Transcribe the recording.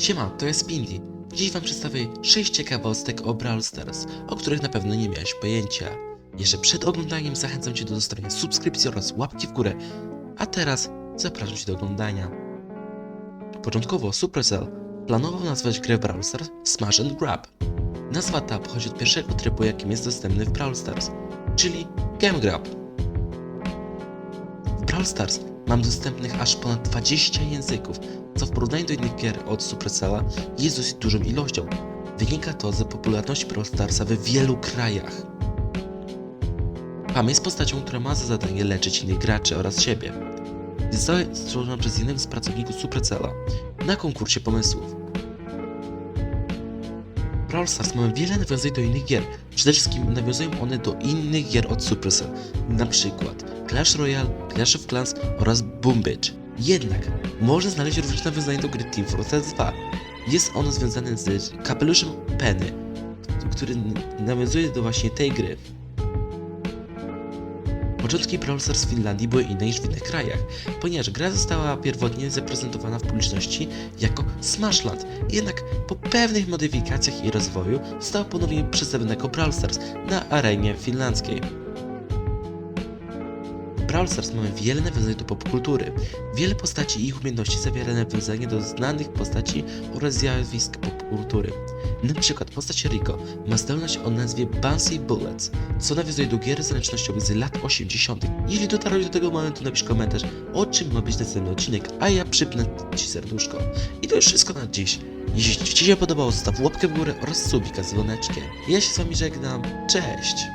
Siema, to jest Pindy. Dziś wam przedstawię 6 ciekawostek o Brawl Stars, o których na pewno nie miałeś pojęcia. Jeszcze przed oglądaniem zachęcam cię do zostawienia subskrypcji oraz łapki w górę, a teraz zapraszam cię do oglądania. Początkowo Supercell planował nazwać grę Brawl Stars Smash and Grab. Nazwa ta pochodzi od pierwszego trybu, jakim jest dostępny w Brawl Stars, czyli Game Grab. W Brawl Stars mam dostępnych aż ponad 20 języków, co w porównaniu do innych gier od Supercella jest dosyć dużą ilością. Wynika to z popularności Brawl Starsa w wielu krajach. Pam jest postacią, która ma za zadanie leczyć innych graczy oraz siebie. Została stworzona przez jednego z pracowników Supercella na konkursie pomysłów. Brawl Stars mamy wiele nawiązań do innych gier. Przede wszystkim nawiązują one do innych gier od Supercell, na przykład Clash Royale, Clash of Clans oraz Boom Beach. Jednak można znaleźć również nawiązanie do gry Team Fortress 2. Jest ono związane z kapeluszem Penny, który nawiązuje do właśnie tej gry. Początki Brawl Stars w Finlandii były inne niż w innych krajach, ponieważ gra została pierwotnie zaprezentowana w publiczności jako Smashland, jednak po pewnych modyfikacjach i rozwoju została ponownie przedstawiona jako Brawl Stars na arenie finlandzkiej. Brawl Stars mamy wiele nawiązań do popkultury. Wiele postaci i ich umiejętności zawiera nawiązanie do znanych postaci oraz zjawisk popkultury. Na przykład postać Rico ma zdolność o nazwie Bouncy Bullets, co nawiązuje do gier zręcznościowych z lat 80. Jeśli dotarłeś do tego momentu, napisz komentarz, o czym ma być następny odcinek, a ja przypnę Ci serduszko. I to już wszystko na dziś. Jeśli Ci się podobało, zostaw łapkę w górę oraz subika z dzwoneczkiem. Ja się z Wami żegnam, cześć!